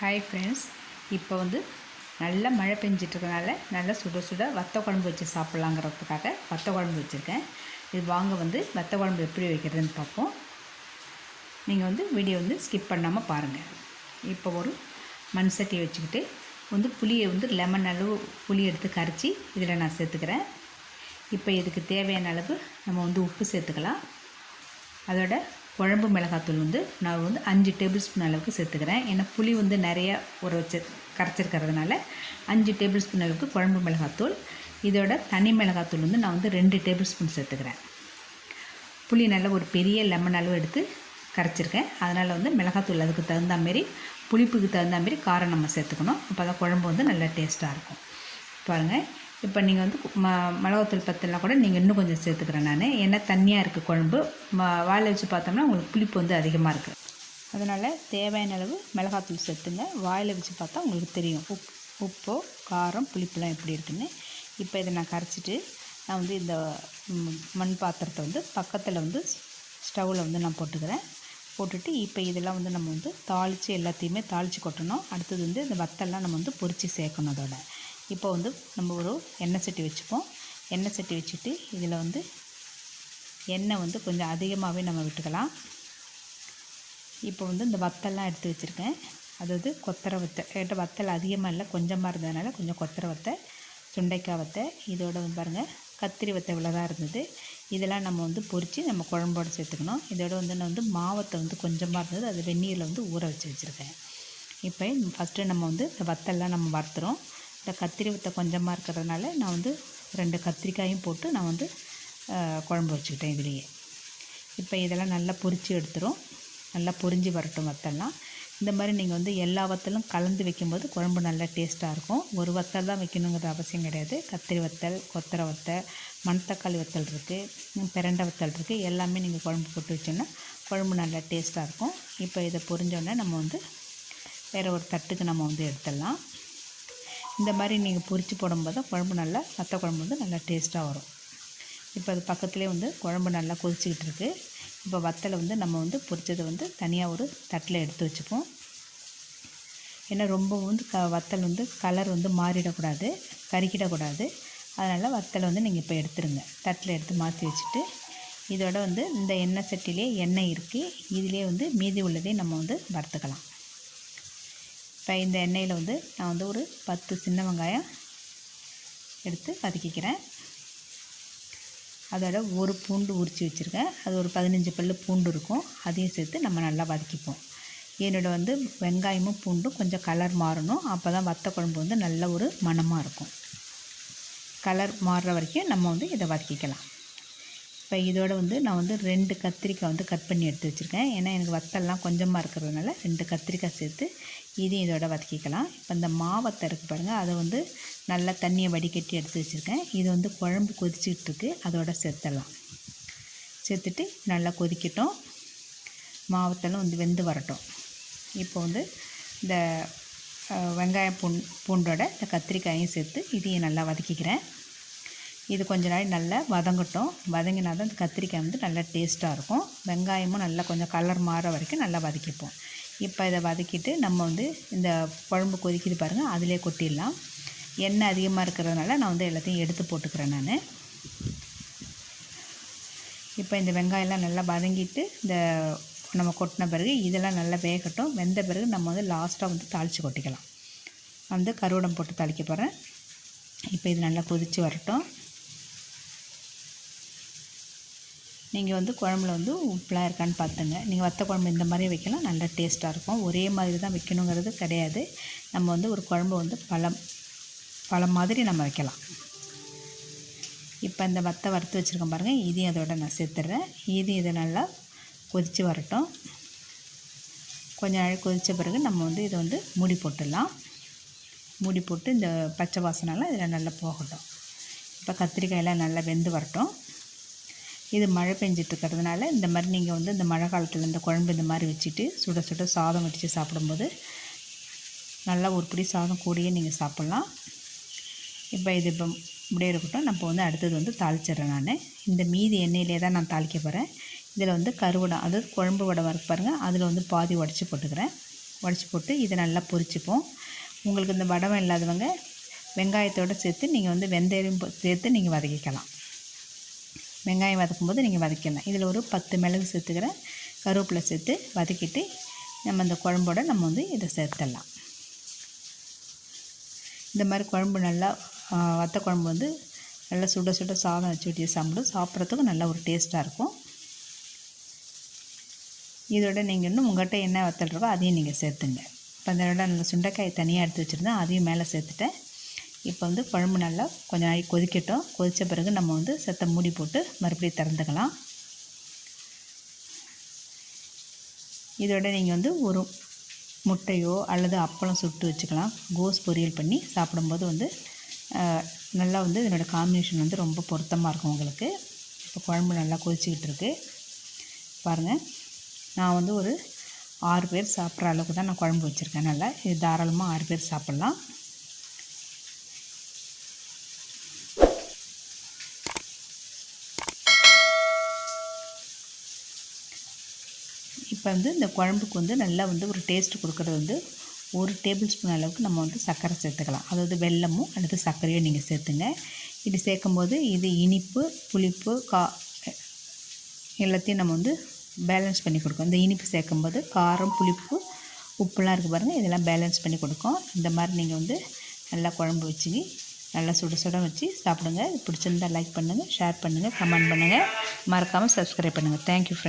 Hi friends இப்போ வந்து நல்ல மழை பெஞ்சிட்ருக்கனால நல்லா சுட சுட வத்த குழம்பு வச்சு சாப்பிட்லாங்கிறதுக்காக வத்த குழம்பு வச்சுருக்கேன். இது வாங்க வந்து வத்த குழம்பு எப்படி வைக்கிறதுன்னு பார்ப்போம். நீங்கள் வந்து வீடியோ வந்து ஸ்கிப் பண்ணாமல் பாருங்கள் இப்போ ஒரு மண் சட்டியை வச்சுக்கிட்டு வந்து புளியை வந்து லெமன் அளவு புளி எடுத்து கரைச்சி இதில் நான் சேர்த்துக்கிறேன். இப்போ இதுக்கு தேவையான அளவு நம்ம வந்து உப்பு சேர்த்துக்கலாம். அதோட குழம்பு மிளகாத்தூள் வந்து நான் வந்து அஞ்சு டேபிள் ஸ்பூன் அளவுக்கு சேர்த்துக்கிறேன். ஏன்னா புளி வந்து நிறைய ஊற வச்சு கரைச்சிருக்கிறதுனால அஞ்சு டேபிள் ஸ்பூன் அளவுக்கு குழம்பு மிளகாத்தூள். இதோட தனி மிளகாத்தூள் வந்து நான் வந்து ரெண்டு டேபிள் ஸ்பூன் சேர்த்துக்கிறேன். புளி நல்லா ஒரு பெரிய லெமன் அளவு எடுத்து கரைச்சிருக்கேன். அதனால் வந்து மிளகாத்தூள் அதுக்கு தகுந்த மாரி புளிப்புக்கு தகுந்த மாரி காரம் நம்ம சேர்த்துக்கணும். அப்போ தான் குழம்பு வந்து நல்லா டேஸ்ட்டாக இருக்கும். பாருங்கள் இப்போ நீங்கள் வந்து ம மிளகாத்தூள் பத்தலாம் கூட நீங்கள் இன்னும் கொஞ்சம் சேர்த்துக்கிறேன் நான். ஏன்னா தண்ணியாக இருக்குது குழம்பு. ம வாயில் வச்சு பார்த்தோம்னா உங்களுக்கு புளிப்பு வந்து அதிகமாக இருக்குது அதனால் தேவையான அளவு மிளகாத்தூள் சேர்த்துங்க. வாயில் வச்சு பார்த்தா உங்களுக்கு தெரியும். உப் உப்போ காரம் புளிப்புலாம் எப்படி இருக்குன்னு. இப்போ இதை நான் கரைச்சிட்டு நான் வந்து இந்த மண் பாத்திரத்தை வந்து பக்கத்தில் வந்து ஸ்டவ்வில் வந்து நான் போட்டுக்கிறேன். போட்டுட்டு இப்போ இதெல்லாம் வந்து நம்ம வந்து தாளித்து எல்லாத்தையுமே தாளித்து கொட்டணும். அடுத்தது வந்து இந்த வத்தெல்லாம் நம்ம வந்து பொறிச்சு சேர்க்கணும் அதோட. இப்போ வந்து நம்ம ஒரு எண்ணெய் சட்டி வச்சுப்போம். எண்ணெய் சட்டி வச்சுட்டு இதில் வந்து எண்ணெய் வந்து கொஞ்சம் அதிகமாகவே நம்ம விட்டுக்கலாம். இப்போ வந்து இந்த வத்தெல்லாம் எடுத்து வச்சுருக்கேன். அதாவது கொத்தரை வத்தை என்கிட்ட வத்தல் அதிகமாக இல்லை கொஞ்சமாக இருந்ததுனால கொஞ்சம் கொத்தரை வத்தை சுண்டைக்காய் வத்தை இதோட வந்து பாருங்கள் கத்திரி வத்தை இவ்வளோதான் இருந்தது. இதெல்லாம் நம்ம வந்து பொறித்து நம்ம குழம்போடு சேர்த்துக்கணும். இதோட வந்து நான் வந்து மாவத்தை வந்து கொஞ்சமாக இருந்தது. அது வெந்நீரில் வந்து ஊற வச்சு வச்சுருக்கேன். இப்போ ஃபஸ்ட்டு நம்ம வந்து இந்த வத்தெல்லாம் நம்ம வறுத்துறோம். இந்த கத்திரி வித்த கொஞ்சமாக இருக்கிறதுனால நான் வந்து ரெண்டு கத்திரிக்காயும் போட்டு நான் வந்து குழம்பு வச்சுக்கிட்டேன் இதுலேயே. இப்போ இதெல்லாம் நல்லா பொரித்து எடுத்துரும். நல்லா பொரிஞ்சு வரட்டும் வத்தெல்லாம். இந்த மாதிரி நீங்கள் வந்து எல்லா வத்தலும் கலந்து வைக்கும்போது குழம்பு நல்லா டேஸ்ட்டாக இருக்கும். ஒரு வத்தல் தான் வைக்கணுங்கிற அவசியம் கிடையாது. கத்திரி வத்தல் கொத்தரை வத்தல் மணத்தக்காளி வத்தல் இருக்குது பிரண்டை வத்தல் இருக்குது எல்லாமே நீங்கள் குழம்பு போட்டு வச்சோன்னா குழம்பு நல்லா டேஸ்ட்டாக இருக்கும். இப்போ இதை பொரிஞ்சோடனே நம்ம வந்து வேறு ஒரு தட்டுக்கு நம்ம வந்து எடுத்துடலாம். இந்த மாதிரி நீங்கள் பொரித்து போடும்போது தான் குழம்பு நல்லா வத்த குழம்பு வந்து நல்லா டேஸ்ட்டாக வரும். இப்போ அது பக்கத்துலேயே வந்து குழம்பு நல்லா கொதிச்சிக்கிட்டு இருக்குது இப்போ வத்தலை வந்து நம்ம வந்து பொரிச்சதை வந்து தனியாக ஒரு தட்டில் எடுத்து வச்சுப்போம். ஏன்னா ரொம்ப வந்து க வத்தல் வந்து கலர் வந்து மாறிடக்கூடாது கருக்கிடக்கூடாது அதனால் வத்தலை வந்து நீங்கள் இப்போ எடுத்துருங்க. தட்டில் எடுத்து மாற்றி வச்சுட்டு இதோட வந்து இந்த எண்ணெய் சட்டிலே எண்ணெய் இருக்குது இதிலே வந்து மீதி உள்ளதே நம்ம வந்து வறுத்துக்கலாம். இப்போ இந்த எண்ணெயில் வந்து நான் வந்து ஒரு பத்து சின்ன வெங்காயம் எடுத்து வதக்கிக்கிறேன். அதோட ஒரு பூண்டு உரித்து வச்சுருக்கேன். அது ஒரு பதினஞ்சு பல்லு பூண்டு இருக்கும். அதையும் சேர்த்து நம்ம நல்லா வதக்கிப்போம். என்னோட வந்து வெங்காயமும் பூண்டும் கொஞ்சம் கலர் மாறணும். அப்போ தான் வத்த குழம்பு வந்து நல்ல ஒரு மணமாக இருக்கும். கலர் மாறுற வரைக்கும் நம்ம வந்து இதை வதக்கிக்கலாம். இப்போ இதோட வந்து நான் வந்து ரெண்டு கத்திரிக்காய் வந்து கட் பண்ணி எடுத்து வச்சுருக்கேன். ஏன்னா எனக்கு வத்தல்லாம் கொஞ்சமாக இருக்கிறதுனால ரெண்டு கத்திரிக்காய் சேர்த்து இதையும் இதோட வதக்கிக்கலாம். இப்போ இந்த மாவத்தை இருக்குது பாருங்கள் அதை வந்து நல்லா தண்ணியை வடிகட்டி எடுத்து வச்சுருக்கேன். இது வந்து குழம்பு கொதிச்சிக்கிட்டு இருக்கு அதோட சேர்த்துடலாம். சேர்த்துட்டு நல்லா கொதிக்கட்டும். மாவத்தெல்லாம் வந்து வெந்து வரட்டும். இப்போ வந்து இந்த வெங்காய வெங்காயம் பூண் பூண்டோட இந்த கத்திரிக்காயும் சேர்த்து இதையும் நல்லா வதக்கிக்கிறேன். இது கொஞ்ச நாள் நல்லா வதங்கட்டும். வதங்கினா தான் இந்த கத்திரிக்காய் வந்து நல்லா டேஸ்ட்டாக இருக்கும். வெங்காயமும் நல்லா கொஞ்சம் கலர் மாற வரைக்கும் நல்லா வதக்கிப்போம். இப்போ இதை வதக்கிட்டு நம்ம வந்து இந்த குழம்பு கொதிக்குது பாருங்கள் அதிலே கொட்டிடலாம். எண்ணெய் அதிகமாக இருக்கிறதுனால நான் வந்து எல்லாத்தையும் எடுத்து போட்டுக்கிறேன் நான். இப்போ இந்த வெங்காயம்லாம் நல்லா வதங்கிட்டு இந்த நம்ம கொட்டின பிறகு இதெல்லாம் நல்லா வேகட்டும். வெந்த பிறகு நம்ம வந்து லாஸ்ட்டாக வந்து தாளித்து கொட்டிக்கலாம். வந்து கருவடம் போட்டு தாளிக்க போகிறேன் இப்போ இது நல்லா கொதித்து வரட்டும். நீங்கள் வந்து குழம்புல வந்து உப்புலாம் இருக்கான்னு பார்த்துங்க. நீங்கள் வத்த குழம்பு இந்த மாதிரி வைக்கலாம். நல்லா டேஸ்ட்டாக இருக்கும். ஒரே மாதிரி தான் வைக்கணுங்கிறது கிடையாது. நம்ம வந்து ஒரு குழம்பு வந்து பழம் பழம் மாதிரி நம்ம வைக்கலாம். இப்போ இந்த வத்தை வறுத்து வச்சுருக்கேன் பாருங்கள் இதையும் அதோட நான் சேர்த்துட்றேன் இதையும் இதை நல்லா கொதித்து வரட்டும். கொஞ்ச நாள் கொதித்த பிறகு நம்ம வந்து இதை வந்து மூடி போட்டுடலாம். மூடி போட்டு இந்த பச்சை வாசனெல்லாம் இதில் நல்லா போகட்டும். இப்போ கத்திரிக்காயெல்லாம் நல்லா வெந்து வரட்டும். இது மழை பெஞ்சிட்டு இருக்கிறதுனால இந்த மாதிரி நீங்கள் வந்து இந்த மழை காலத்தில் இந்த குழம்பு இந்த மாதிரி வச்சுட்டு சுட சுட சாதம் வடித்து சாப்பிடும்போது நல்லா ஒரு பிடி சாதம் கூடியே நீங்கள் சாப்பிட்லாம். இப்போ இது இப்போ இப்படியே இருக்கட்டும். நம்ம வந்து அடுத்தது வந்து தாளிச்சிடுறேன் நான். இந்த மீதி எண்ணெயிலே தான் நான் தாளிக்க போகிறேன் இதில் வந்து கருவடம் அதாவது குழம்பு வடை வறுக்க பாருங்கள் அதில் வந்து பாதி உடச்சி போட்டுக்கிறேன். உடச்சி போட்டு இதை நல்லா பொரிச்சுப்போம். உங்களுக்கு இந்த வடம் இல்லாதவங்க வெங்காயத்தோடு சேர்த்து நீங்கள் வந்து வெந்தயம் சேர்த்து நீங்கள் வதக்கிக்கலாம். வெங்காயம் வதக்கும்போது நீங்கள் வதக்கிடலாம். இதில் ஒரு பத்து மிளகு சேர்த்துக்கிறேன் கருவேப்பிலை சேர்த்து வதக்கிட்டு நம்ம இந்த குழம்போட நம்ம வந்து இதை சேர்த்துடலாம். இந்த மாதிரி குழம்பு நல்லா வத்த குழம்பு வந்து நல்லா சுட சுட சாதம் வச்சு ஊட்டி சாப்பிடும். சாப்பிட்றதுக்கும் நல்லா ஒரு டேஸ்ட்டாக இருக்கும். இதோட நீங்கள் இன்னும் உங்கள்கிட்ட என்ன வத்தல் இருக்கோ அதையும் நீங்கள் சேர்த்துங்க. இப்போ அந்த நல்ல சுண்டைக்காய் தனியாக எடுத்து வச்சுருந்தேன். அதையும் மேலே சேர்த்துட்டேன். இப்போ வந்து குழம்பு நல்லா கொஞ்ச நாளைக்கு கொதிக்கட்டும். கொதித்த பிறகு நம்ம வந்து செத்த மூடி போட்டு மறுபடியும் திறந்துக்கலாம். இதோட நீங்கள் வந்து ஒரு முட்டையோ அல்லது அப்பளம் சுட்டு வச்சுக்கலாம். கோஸ் பொரியல் பண்ணி சாப்பிடும்போது வந்து நல்லா வந்து இதனோட காம்பினேஷன் வந்து ரொம்ப பொருத்தமாக இருக்கும் உங்களுக்கு. இப்போ குழம்பு நல்லா கொதிச்சுக்கிட்டு இருக்கு. பாருங்கள் நான் வந்து ஒரு ஆறு பேர் சாப்பிட்ற அளவுக்கு தான் நான் குழம்பு வச்சுருக்கேன். நல்லா இது தாராளமாக ஆறு பேர் சாப்பிட்லாம். இப்போ வந்து இந்த குழம்புக்கு வந்து நல்லா வந்து ஒரு டேஸ்ட் கொடுக்குறது வந்து ஒரு டேபிள் ஸ்பூன் அளவுக்கு நம்ம வந்து சர்க்கரை சேர்த்துக்கலாம். அதாவது வெல்லமும் அல்லது சர்க்கரையும் நீங்கள் சேர்த்துங்க. இது சேர்க்கும்போது இது இனிப்பு புளிப்பு கா எல்லாத்தையும் நம்ம வந்து பேலன்ஸ் பண்ணி கொடுக்கும். இந்த இனிப்பு சேர்க்கும்போது காரம் புளிப்பு உப்புலாம் இருக்குது பாருங்கள் இதெல்லாம் பேலன்ஸ் பண்ணி கொடுக்கும். இந்த மாதிரி நீங்கள் வந்து நல்லா குழம்பு வச்சு நல்லா சுட சுட வச்சு சாப்பிடுங்க. இது பிடிச்சிருந்தா லைக் பண்ணுங்கள் ஷேர் பண்ணுங்கள் கமெண்ட் பண்ணுங்கள் மறக்காமல் சப்ஸ்கிரைப் பண்ணுங்கள் தேங்க்யூ ஃப்ரெண்ட்ஸ்